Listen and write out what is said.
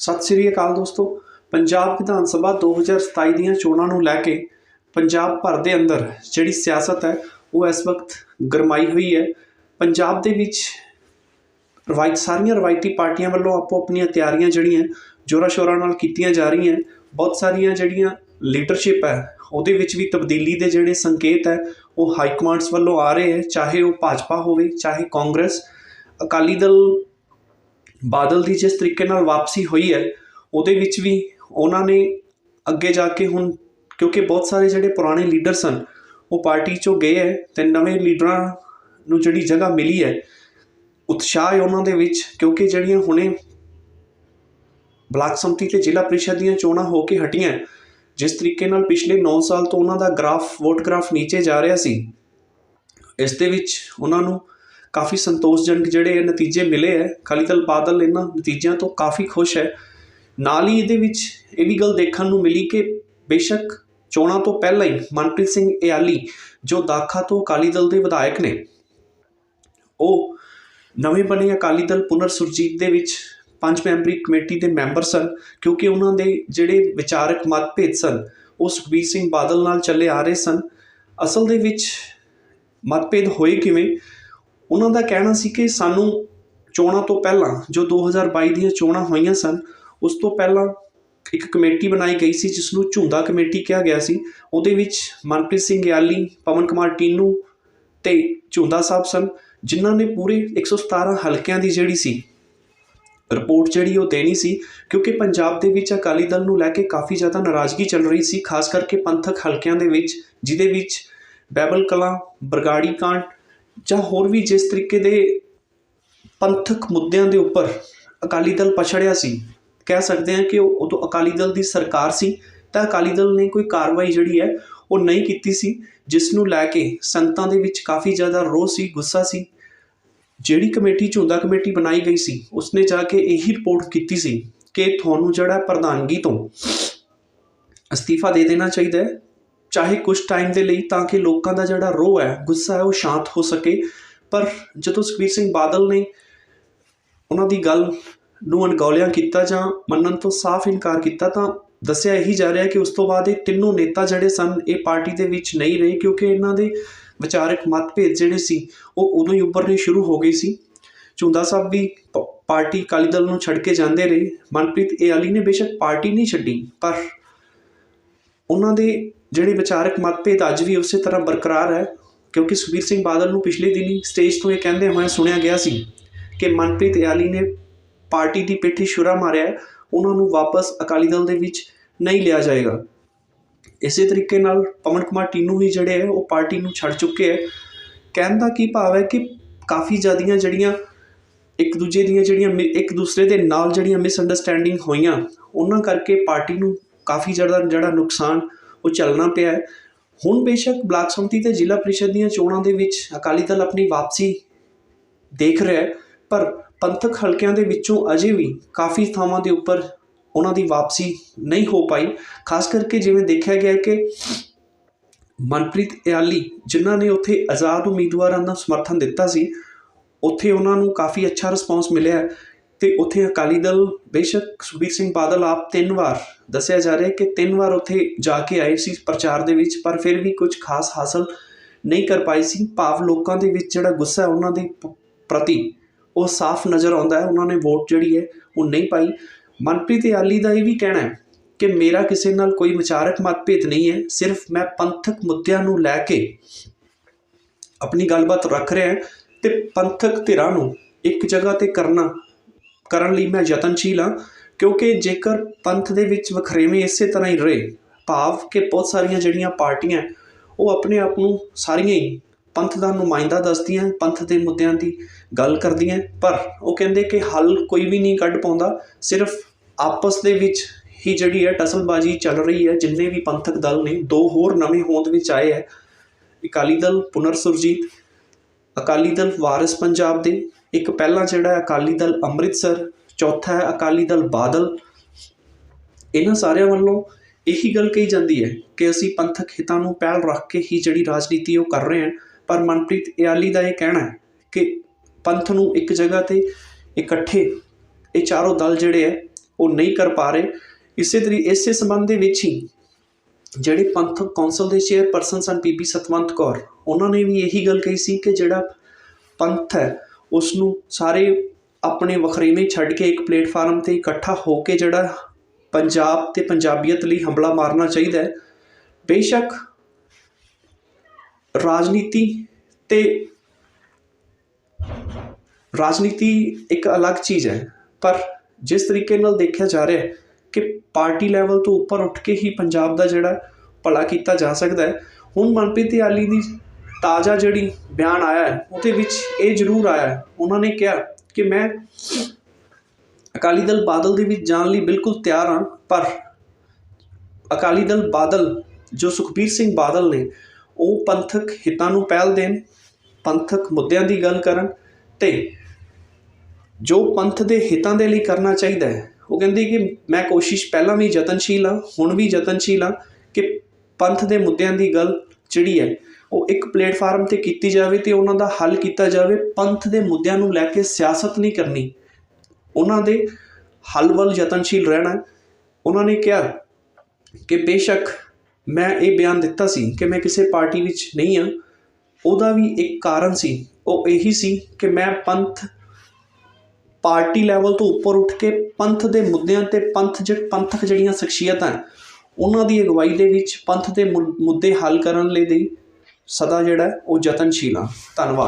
ਸਤਿ ਸ੍ਰੀ ਅਕਾਲ ਦੋਸਤੋ। ਪੰਜਾਬ ਵਿਧਾਨ ਸਭਾ 2027 ਦੀਆਂ ਚੋਣਾਂ ਨੂੰ ਲੈ ਕੇ ਪੰਜਾਬ ਭਰ ਦੇ ਅੰਦਰ ਜਿਹੜੀ ਸਿਆਸਤ ਹੈ, ਉਹ ਇਸ ਵਕਤ ਗਰਮਾਈ ਹੋਈ ਹੈ। ਪੰਜਾਬ ਦੇ ਵਿੱਚ ਰਵਾਇਤ, ਸਾਰੀਆਂ ਰਵਾਇਤੀ ਪਾਰਟੀਆਂ ਵੱਲੋਂ ਆਪੋ ਆਪਣੀਆਂ ਤਿਆਰੀਆਂ ਜਿਹੜੀਆਂ ਜੋਰਾਂ ਸ਼ੋਰਾਂ ਨਾਲ ਕੀਤੀਆਂ ਜਾ ਰਹੀਆਂ, ਬਹੁਤ ਸਾਰੀਆਂ ਜਿਹੜੀਆਂ ਲੀਡਰਸ਼ਿਪ ਹੈ, ਉਹਦੇ ਵਿੱਚ ਵੀ ਤਬਦੀਲੀ ਦੇ ਜਿਹੜੇ ਸੰਕੇਤ ਹੈ, ਉਹ ਹਾਈ ਕਮਾਂਡਸ ਵੱਲੋਂ ਆ ਰਹੇ ਹੈ, ਚਾਹੇ ਉਹ ਭਾਜਪਾ ਹੋਵੇ, ਚਾਹੇ ਕਾਂਗਰਸ। ਅਕਾਲੀ ਦਲ ਬਾਦਲ ਦੀ ਜਿਸ ਤਰੀਕੇ ਨਾਲ ਵਾਪਸੀ ਹੋਈ ਹੈ, ਉਹਦੇ ਵਿੱਚ ਵੀ ਉਹਨਾਂ ਨੇ ਅੱਗੇ ਜਾ ਕੇ ਹੁਣ, ਕਿਉਂਕਿ ਬਹੁਤ ਸਾਰੇ ਜਿਹੜੇ ਪੁਰਾਣੇ ਲੀਡਰ ਸਨ, ਉਹ ਪਾਰਟੀ ਚੋਂ ਗਏ ਹੈ ਤੇ ਨਵੇਂ ਲੀਡਰਾਂ ਨੂੰ ਜਿਹੜੀ ਜਗ੍ਹਾ ਮਿਲੀ ਹੈ, ਉਤਸ਼ਾਹ ਹੈ ਉਹਨਾਂ ਦੇ ਵਿੱਚ, ਕਿਉਂਕਿ ਜਿਹੜੀਆਂ ਹੁਣੇ ਬਲਾਕ ਸੰਮਤੀ ਤੇ ਜ਼ਿਲ੍ਹਾ ਪ੍ਰੀਸ਼ਦ ਦੀਆਂ ਚੋਣਾਂ ਹੋ ਕੇ ਹਟੀਆਂ, ਜਿਸ ਤਰੀਕੇ ਨਾਲ ਪਿਛਲੇ 9 ਸਾਲ ਤੋਂ ਉਹਨਾਂ ਦਾ ਗ੍ਰਾਫ ਵੋਟ ਗ੍ਰਾਫ ਨੀਚੇ ਜਾ ਰਿਹਾ ਸੀ, ਇਸ ਦੇ ਵਿੱਚ ਉਹਨਾਂ ਨੂੰ ਕਾਫੀ ਸੰਤੋਸ਼ਜਨਕ ਜਿਹੜੇ ਨਤੀਜੇ ਮਿਲੇ ਹੈ। ਅਕਾਲੀ ਦਲ ਬਾਦਲ ਇਹਨਾਂ ਨਤੀਜਿਆਂ ਤੋਂ ਕਾਫੀ ਖੁਸ਼ ਹੈ। ਨਾਲ ਹੀ ਇਹਦੇ ਵਿੱਚ ਇਹ ਵੀ ਗੱਲ ਦੇਖਣ ਨੂੰ ਮਿਲੀ ਕਿ ਬੇਸ਼ੱਕ ਚੋਣਾਂ ਤੋਂ ਪਹਿਲਾਂ ਹੀ ਮਨਪ੍ਰੀਤ ਸਿੰਘ ਇਆਲੀ, ਜੋ ਦਾਖਾ ਤੋਂ ਅਕਾਲੀ ਦਲ ਦੇ ਵਿਧਾਇਕ ਨੇ, ਉਹ ਨਵੇਂ ਬਣੇ ਅਕਾਲੀ ਦਲ ਪੁਨਰ ਸੁਰਜੀਤ ਦੇ ਵਿੱਚ ਪੰਜ ਮੈਂਬਰੀ ਕਮੇਟੀ ਦੇ ਮੈਂਬਰ ਸਨ, ਕਿਉਂਕਿ ਉਹਨਾਂ ਦੇ ਜਿਹੜੇ ਵਿਚਾਰਕ ਮਤਭੇਦ ਸਨ, ਉਹ ਸੁਖਬੀਰ ਸਿੰਘ ਬਾਦਲ ਨਾਲ ਚੱਲੇ ਆ ਰਹੇ ਸਨ। ਅਸਲ ਦੇ ਵਿੱਚ ਮਤਭੇਦ ਹੋਏ ਕਿਵੇਂ? ਉਹਨਾਂ ਦਾ ਕਹਿਣਾ ਸੀ ਕਿ ਸਾਨੂੰ ਚੋਣਾਂ ਤੋਂ ਪਹਿਲਾਂ, ਜੋ 2022 ਦੀਆਂ ਚੋਣਾਂ ਹੋਈਆਂ ਸਨ, ਉਸ ਤੋਂ ਪਹਿਲਾਂ ਇੱਕ ਕਮੇਟੀ ਬਣਾਈ ਗਈ ਸੀ, ਜਿਸ ਨੂੰ ਝੁੰਦਾ ਕਮੇਟੀ ਕਿਹਾ ਗਿਆ ਸੀ। ਉਹਦੇ ਵਿੱਚ ਮਨਪ੍ਰੀਤ ਸਿੰਘ ਗਿਆਲੀ, ਪਵਨ ਕੁਮਾਰ ਟੀਨੂ ਤੇ ਝੁੰਦਾ ਸਾਹਿਬ ਸਨ, ਜਿਨ੍ਹਾਂ ਨੇ ਪੂਰੇ 117 ਹਲਕਿਆਂ ਦੀ ਜਿਹੜੀ ਸੀ ਰਿਪੋਰਟ ਜਿਹੜੀ ਉਹ ਦੇਣੀ ਸੀ, ਕਿਉਂਕਿ ਪੰਜਾਬ ਦੇ ਵਿੱਚ ਅਕਾਲੀ ਦਲ ਨੂੰ ਲੈ ਕੇ ਕਾਫੀ ਜ਼ਿਆਦਾ ਨਾਰਾਜ਼ਗੀ ਚੱਲ ਰਹੀ ਸੀ, ਖਾਸ ਕਰਕੇ ਪੰਥਕ ਹਲਕਿਆਂ ਦੇ ਵਿੱਚ, ਜਿਹਦੇ ਵਿੱਚ ਬੈਬਲ ਕਲਾਂ, ਬਰਗਾੜੀ ਕਾਂਡ ਜਾਂ ਹੋਰ ਵੀ ਜਿਸ ਤਰੀਕੇ ਦੇ ਪੰਥਕ ਮੁੱਦਿਆਂ ਦੇ ਉੱਪਰ ਅਕਾਲੀ ਦਲ ਪਛੜਿਆ ਸੀ, ਕਹਿ ਸਕਦੇ ਹਾਂ ਕਿ ਉਦੋਂ ਅਕਾਲੀ ਦਲ ਦੀ ਸਰਕਾਰ ਸੀ, ਤਾਂ ਅਕਾਲੀ ਦਲ ਨੇ ਕੋਈ ਕਾਰਵਾਈ ਜਿਹੜੀ ਹੈ ਉਹ ਨਹੀਂ ਕੀਤੀ ਸੀ, ਜਿਸ ਨੂੰ ਲੈ ਕੇ ਸੰਗਤਾਂ ਦੇ ਵਿੱਚ ਕਾਫੀ ਜ਼ਿਆਦਾ ਰੋਹ ਸੀ, ਗੁੱਸਾ ਸੀ। ਜਿਹੜੀ ਕਮੇਟੀ, ਝੁੰਦਾ ਕਮੇਟੀ ਬਣਾਈ ਗਈ ਸੀ, ਉਸਨੇ ਜਾ ਕੇ ਇਹੀ ਰਿਪੋਰਟ ਕੀਤੀ ਸੀ ਕਿ ਤੁਹਾਨੂੰ ਜਿਹੜਾ ਪ੍ਰਧਾਨਗੀ ਤੋਂ ਅਸਤੀਫਾ ਦੇ ਦੇਣਾ ਚਾਹੀਦਾ ਹੈ ਚਾਹੇ ਕੁਝ ਟਾਈਮ ਦੇ ਲਈ ਤਾਂ ਕਿ ਲੋਕਾਂ ਦਾ ਜਿਹੜਾ ਰੋਹ ਹੈ, ਗੁੱਸਾ ਹੈ, ਉਹ ਸ਼ਾਂਤ ਹੋ ਸਕੇ। ਪਰ ਜਦੋਂ ਸੁਖਬੀਰ ਸਿੰਘ ਬਾਦਲ ਨੇ ਉਹਨਾਂ ਦੀ ਗੱਲ ਨੂੰ ਅਣਗੌਲਿਆਂ ਕੀਤਾ ਜਾਂ ਮੰਨਣ ਤੋਂ ਸਾਫ਼ ਇਨਕਾਰ ਕੀਤਾ ਤਾਂ ਦੱਸਿਆ ਇਹੀ ਜਾ ਰਿਹਾ ਕਿ ਉਸ ਤੋਂ ਬਾਅਦ ਇਹ ਤਿੰਨੋਂ ਨੇਤਾ ਜਿਹੜੇ ਸਨ, ਇਹ ਪਾਰਟੀ ਦੇ ਵਿੱਚ ਨਹੀਂ ਰਹੇ ਕਿਉਂਕਿ ਇਹਨਾਂ ਦੇ ਵਿਚਾਰਕ ਮਤਭੇਦ ਜਿਹੜੇ ਸੀ, ਉਹ ਉਦੋਂ ਹੀ ਉੱਭਰਨੇ ਸ਼ੁਰੂ ਹੋ ਗਏ ਸੀ। ਝੁੰਦਾ ਸਾਹਿਬ ਵੀ ਪਾਰਟੀ ਅਕਾਲੀ ਦਲ ਨੂੰ ਛੱਡ ਕੇ ਜਾਂਦੇ ਰਹੇ। ਮਨਪ੍ਰੀਤ ਇਆਲੀ ਨੇ ਬੇਸ਼ੱਕ ਪਾਰਟੀ ਨਹੀਂ ਛੱਡੀ, ਪਰ ਉਹਨਾਂ ਦੇ ਜਿਹੜੇ ਵਿਚਾਰਕ ਮਤਭੇਦ ਅੱਜ ਵੀ ਉਸੇ ਤਰ੍ਹਾਂ ਬਰਕਰਾਰ ਹੈ, ਕਿਉਂਕਿ ਸੁਖਬੀਰ ਸਿੰਘ ਬਾਦਲ ਨੂੰ ਪਿਛਲੇ ਦਿਨੀ ਸਟੇਜ ਤੋਂ ਇਹ ਕਹਿੰਦੇ ਹੋਏ ਸੁਣਿਆ ਗਿਆ ਸੀ ਕਿ ਮਨਪ੍ਰੀਤ ਇਆਲੀ ਨੇ ਪਾਰਟੀ ਦੀ ਪਿੱਠੀ ਛੁਰਾ ਮਾਰਿਆ ਉਹਨਾਂ ਨੂੰ ਵਾਪਸ ਅਕਾਲੀ ਦਲ ਦੇ ਵਿੱਚ ਨਹੀਂ ਲਿਆ ਜਾਏਗਾ। ਇਸੇ ਤਰੀਕੇ ਨਾਲ ਪਵਨ ਕੁਮਾਰ ਟੀਨੂ ਵੀ ਜਿਹੜੇ ਹੈ, ਉਹ ਪਾਰਟੀ ਨੂੰ ਛੱਡ ਚੁੱਕੇ ਹੈ। ਕਹਿਣ ਦਾ ਕੀ ਭਾਵ ਹੈ ਕਿ ਕਾਫੀ ਜ਼ਿਆਦੀਆਂ ਜਿਹੜੀਆਂ ਇੱਕ ਦੂਜੇ ਦੀਆਂ ਜਿਹੜੀਆਂ ਮਿ- ਇੱਕ ਦੂਸਰੇ ਦੇ ਨਾਲ ਜਿਹੜੀਆਂ ਮਿਸਅੰਡਰਸਟੈਂਡਿੰਗ ਹੋਈਆਂ, ਉਹਨਾਂ ਕਰਕੇ ਪਾਰਟੀ ਨੂੰ ਕਾਫੀ ਜ਼ਿਆਦਾ ਜਿਹੜਾ ਨੁਕਸਾਨ ਉਹ ਚੱਲਣਾ ਪਿਆ ਹੁਣ ਬੇਸ਼ੱਕ ਬਲਾਕ ਸੰਮਤੀ ਤੇ ਜ਼ਿਲ੍ਹਾ ਪ੍ਰੀਸ਼ਦ ਦੀਆਂ ਚੋਣਾਂ ਦੇ ਵਿੱਚ ਅਕਾਲੀ ਦਲ ਆਪਣੀ ਵਾਪਸੀ ਦੇਖ ਰਿਹਾ ਹੈ, ਪਰ ਪੰਥਕ ਹਲਕਿਆਂ ਦੇ ਵਿੱਚੋਂ ਅਜੇ ਵੀ ਕਾਫੀ ਥਾਵਾਂ ਦੇ ਉੱਪਰ ਉਹਨਾਂ ਦੀ ਵਾਪਸੀ ਨਹੀਂ ਹੋ ਪਾਈ। ਖਾਸ ਕਰਕੇ ਜਿਵੇਂ ਦੇਖਿਆ ਗਿਆ ਕਿ ਮਨਪ੍ਰੀਤ ਇਆਲੀ, ਜਿਨ੍ਹਾਂ ਨੇ ਉੱਥੇ ਆਜ਼ਾਦ ਉਮੀਦਵਾਰਾਂ ਦਾ ਸਮਰਥਨ ਦਿੱਤਾ ਸੀ, ਉੱਥੇ ਉਹਨਾਂ ਨੂੰ ਕਾਫੀ ਅੱਛਾ ਰਿਸਪਾਂਸ ਮਿਲਿਆ ਅਤੇ ਉੱਥੇ ਅਕਾਲੀ ਦਲ, ਬੇਸ਼ੱਕ ਸੁਖਬੀਰ ਸਿੰਘ ਬਾਦਲ ਆਪ ਤਿੰਨ ਵਾਰ ਦੱਸਿਆ ਜਾ ਰਿਹਾ ਕਿ ਤਿੰਨ ਵਾਰ ਉੱਥੇ ਜਾ ਕੇ ਆਏ ਸੀ ਪ੍ਰਚਾਰ ਦੇ ਵਿੱਚ, ਪਰ ਫਿਰ ਵੀ ਕੁਝ ਖਾਸ ਹਾਸਲ ਨਹੀਂ ਕਰ ਪਾਈ ਸੀ। ਭਾਵ ਲੋਕਾਂ ਦੇ ਵਿੱਚ ਜਿਹੜਾ ਗੁੱਸਾ ਹੈ, ਉਹਨਾਂ ਦੇ ਪ੍ਰਤੀ ਉਹ ਸਾਫ਼ ਨਜ਼ਰ ਆਉਂਦਾ ਹੈ। ਉਹਨਾਂ ਨੇ ਵੋਟ ਜਿਹੜੀ ਹੈ, ਉਹ ਨਹੀਂ ਪਾਈ। ਮਨਪ੍ਰੀਤ ਇਆਲੀ ਦਾ ਇਹ ਵੀ ਕਹਿਣਾ ਹੈ ਕਿ ਮੇਰਾ ਕਿਸੇ ਨਾਲ ਕੋਈ ਵਿਚਾਰਕ ਮਤਭੇਦ ਨਹੀਂ ਹੈ। ਸਿਰਫ ਮੈਂ ਪੰਥਕ ਮੁੱਦਿਆਂ ਨੂੰ ਲੈ ਕੇ ਆਪਣੀ ਗੱਲਬਾਤ ਰੱਖ ਰਿਹਾ ਹਾਂ ਤੇ ਪੰਥਕ ਧਿਰਾਂ ਨੂੰ ਇੱਕ ਜਗ੍ਹਾ ਤੇ ਕਰਨਾ ਕਰਨ ਲਈ ਮੈਂ ਯਤਨਸ਼ੀਲ ਹਾਂ, ਕਿਉਂਕਿ ਜੇਕਰ ਪੰਥ ਦੇ ਵਿੱਚ ਵਖਰੇਵੇਂ ਇਸੇ ਤਰ੍ਹਾਂ ਹੀ ਰਹੇ, ਭਾਵ ਕਿ ਬਹੁਤ ਸਾਰੀਆਂ ਜਿਹੜੀਆਂ ਪਾਰਟੀਆਂ ਉਹ ਆਪਣੇ ਆਪ ਨੂੰ ਸਾਰੀਆਂ ਹੀ ਪੰਥ ਦਾ ਨੁਮਾਇੰਦਾ ਦੱਸਦੀਆਂ, ਪੰਥ ਦੇ ਮੁੱਦਿਆਂ ਦੀ ਗੱਲ ਕਰਦੀਆਂ ਪਰ ਉਹ ਕਹਿੰਦੇ ਕਿ ਹੱਲ ਕੋਈ ਵੀ ਨਹੀਂ ਕੱਢ ਪਾਉਂਦਾ, ਸਿਰਫ ਆਪਸ ਦੇ ਵਿੱਚ ਹੀ ਜਿਹੜੀ ਹੈ ਟਸਲਬਾਜੀ ਚੱਲ ਰਹੀ ਹੈ, ਜਿੰਨੇ ਵੀ ਪੰਥਕ ਦਲ ਨੇ, ਦੋ ਹੋਰ ਨਵੇਂ ਹੋਂਦ ਵਿੱਚ ਆਏ ਹੈ, ਅਕਾਲੀ ਦਲ ਪੁਨਰ ਸੁਰਜੀਤ, ਅਕਾਲੀ ਦਲ ਵਾਰਿਸ ਪੰਜਾਬ ਦੇ ਇੱਕ ਪਹਿਲਾ ਜਿਹੜਾ ਅਕਾਲੀ ਦਲ ਅੰਮ੍ਰਿਤਸਰ, ਚੌਥਾ ਹੈ ਅਕਾਲੀ ਦਲ ਬਾਦਲ। ਇਹਨਾਂ ਸਾਰਿਆਂ ਵੱਲੋਂ ਇਹੀ ਗੱਲ ਕਹੀ ਜਾਂਦੀ ਹੈ ਕਿ ਅਸੀਂ ਪੰਥਕ ਹਿੱਤਾਂ ਨੂੰ ਪਹਿਲ ਰੱਖ ਕੇ ਹੀ ਜਿਹੜੀ ਰਾਜਨੀਤੀ ਉਹ ਕਰ ਰਹੇ ਹਾਂ। ਪਰ ਮਨਪ੍ਰੀਤ ਇਆਲੀ ਦਾ ਇਹ ਕਹਿਣਾ ਹੈ ਕਿ ਪੰਥ ਨੂੰ ਇੱਕ ਜਗ੍ਹਾ ਤੇ ਇਕੱਠੇ ਇਹ ਚਾਰੋਂ ਦਲ ਜਿਹੜੇ ਹੈ ਉਹ ਨਹੀਂ ਕਰ ਪਾ ਰਹੇ। ਇਸੇ ਤਰੀ, ਇਸੇ ਸੰਬੰਧ ਦੇ ਵਿੱਚ ਹੀ ਜਿਹੜੇ ਪੰਥਕ ਕੌਂਸਲ ਦੇ ਚੇਅਰਪਰਸਨ ਸਨ ਬੀਬੀ ਸਤਵੰਤ ਕੌਰ, ਉਹਨਾਂ ਨੇ ਵੀ ਇਹੀ ਗੱਲ ਕਹੀ ਸੀ ਕਿ ਜਿਹੜਾ ਪੰਥ ਹੈ ਉਸ ਨੂੰ ਸਾਰੇ ਆਪਣੇ ਵਖਰੇਵੇਂ ਛੱਡ ਕੇ ਇੱਕ ਪਲੇਟਫਾਰਮ ਤੇ ਇਕੱਠਾ ਹੋ ਕੇ ਜਿਹੜਾ ਪੰਜਾਬ ਤੇ ਪੰਜਾਬੀਅਤ ਲਈ ਹਮਲਾ ਮਾਰਨਾ ਚਾਹੀਦਾ ਹੈ। ਬੇਸ਼ੱਕ ਰਾਜਨੀਤੀ ਤੇ ਰਾਜਨੀਤੀ ਇੱਕ ਅਲੱਗ ਚੀਜ਼ ਹੈ, ਪਰ ਜਿਸ ਤਰੀਕੇ ਨਾਲ ਦੇਖਿਆ ਜਾ ਰਿਹਾ ਹੈ ਕਿ ਪਾਰਟੀ ਲੈਵਲ ਤੋਂ ਉੱਪਰ ਉੱਠ ਕੇ ਹੀ ਪੰਜਾਬ ਦਾ ਜਿਹੜਾ ਭਲਾ ਕੀਤਾ ਜਾ ਸਕਦਾ ਹੈ, ਹੁਣ ਮਨਪ੍ਰੀਤ ਆਲੀ ਦੀ ਤਾਜ਼ਾ ਜਿਹੜੀ ਬਿਆਨ ਆਇਆ ਹੈ, ਉਹਦੇ ਵਿੱਚ ਇਹ ਜ਼ਰੂਰ ਆਇਆ ਹੈ। ਉਹਨਾਂ ਨੇ ਕਿਹਾ ਕਿ ਮੈਂ ਅਕਾਲੀ ਦਲ ਬਾਦਲ ਦੇ ਵਿੱਚ ਜਾਣ ਲਈ ਬਿਲਕੁਲ ਤਿਆਰ ਹਾਂ, ਪਰ ਅਕਾਲੀ ਦਲ ਬਾਦਲ, ਜੋ ਸੁਖਬੀਰ ਸਿੰਘ ਬਾਦਲ ਨੇ, ਉਹ ਪੰਥਕ ਹਿੱਤਾਂ ਨੂੰ ਪਹਿਲ ਦੇਣ, ਪੰਥਕ ਮੁੱਦਿਆਂ ਦੀ ਗੱਲ ਕਰਨ ਤੇ ਜੋ ਪੰਥ ਦੇ ਹਿੱਤਾਂ ਦੇ ਲਈ ਕਰਨਾ ਚਾਹੀਦਾ ਹੈ, ਉਹ ਕਹਿੰਦੀ ਕਿ ਮੈਂ ਕੋਸ਼ਿਸ਼ ਪਹਿਲਾਂ ਵੀ ਯਤਨਸ਼ੀਲ ਹਾਂ, ਹੁਣ ਵੀ ਯਤਨਸ਼ੀਲ ਹਾਂ ਕਿ ਪੰਥ ਦੇ ਮੁੱਦਿਆਂ ਦੀ ਗੱਲ ਜਿਹੜੀ ਹੈ, ਉਹ ਇੱਕ ਪਲੇਟਫਾਰਮ ਤੇ ਕੀਤੀ ਜਾਵੇ ਤੇ ਉਹਨਾਂ ਦਾ ਹੱਲ ਕੀਤਾ ਜਾਵੇ, ਪੰਥ ਦੇ ਮੁੱਦਿਆਂ ਨੂੰ ਲੈ ਕੇ ਸਿਆਸਤ ਨਹੀਂ ਕਰਨੀ। ਉਹਨਾਂ ਦੇ ਹੱਲ ਵੱਲ ਯਤਨਸ਼ੀਲ ਰਹਿਣਾ। ਉਹਨਾਂ ਨੇ ਕਿਹਾ ਕਿ ਬੇਸ਼ੱਕ ਮੈਂ ਇਹ ਬਿਆਨ ਦਿੱਤਾ ਸੀ ਕਿ ਮੈਂ ਕਿਸੇ ਪਾਰਟੀ ਵਿੱਚ ਨਹੀਂ ਹਾਂ। ਉਹਦਾ ਵੀ ਇੱਕ ਕਾਰਨ ਸੀ। ਉਹ ਇਹੀ ਸੀ ਕਿ ਮੈਂ ਪੰਥ ਪਾਰਟੀ ਲੈਵਲ ਤੋਂ ਉੱਪਰ ਉੱਠ ਕੇ ਪੰਥ ਦੇ ਮੁੱਦਿਆਂ ਤੇ ਪੰਥ ਜਿਹੜੇ ਪੰਥਕ ਜਿਹੜੀਆਂ ਸ਼ਖਸੀਅਤਾਂ ਉਹਨਾਂ ਦੀ ਅਗਵਾਈ ਦੇ ਵਿੱਚ ਪੰਥ ਦੇ ਮੁ- ਮੁੱਦੇ ਹੱਲ ਕਰਨ ਲਈ ਦੀ ਸਦਾ ਜਿਹੜਾ ਉਹ ਯਤਨਸ਼ੀਲ ਹਾਂ ਧੰਨਵਾਦ।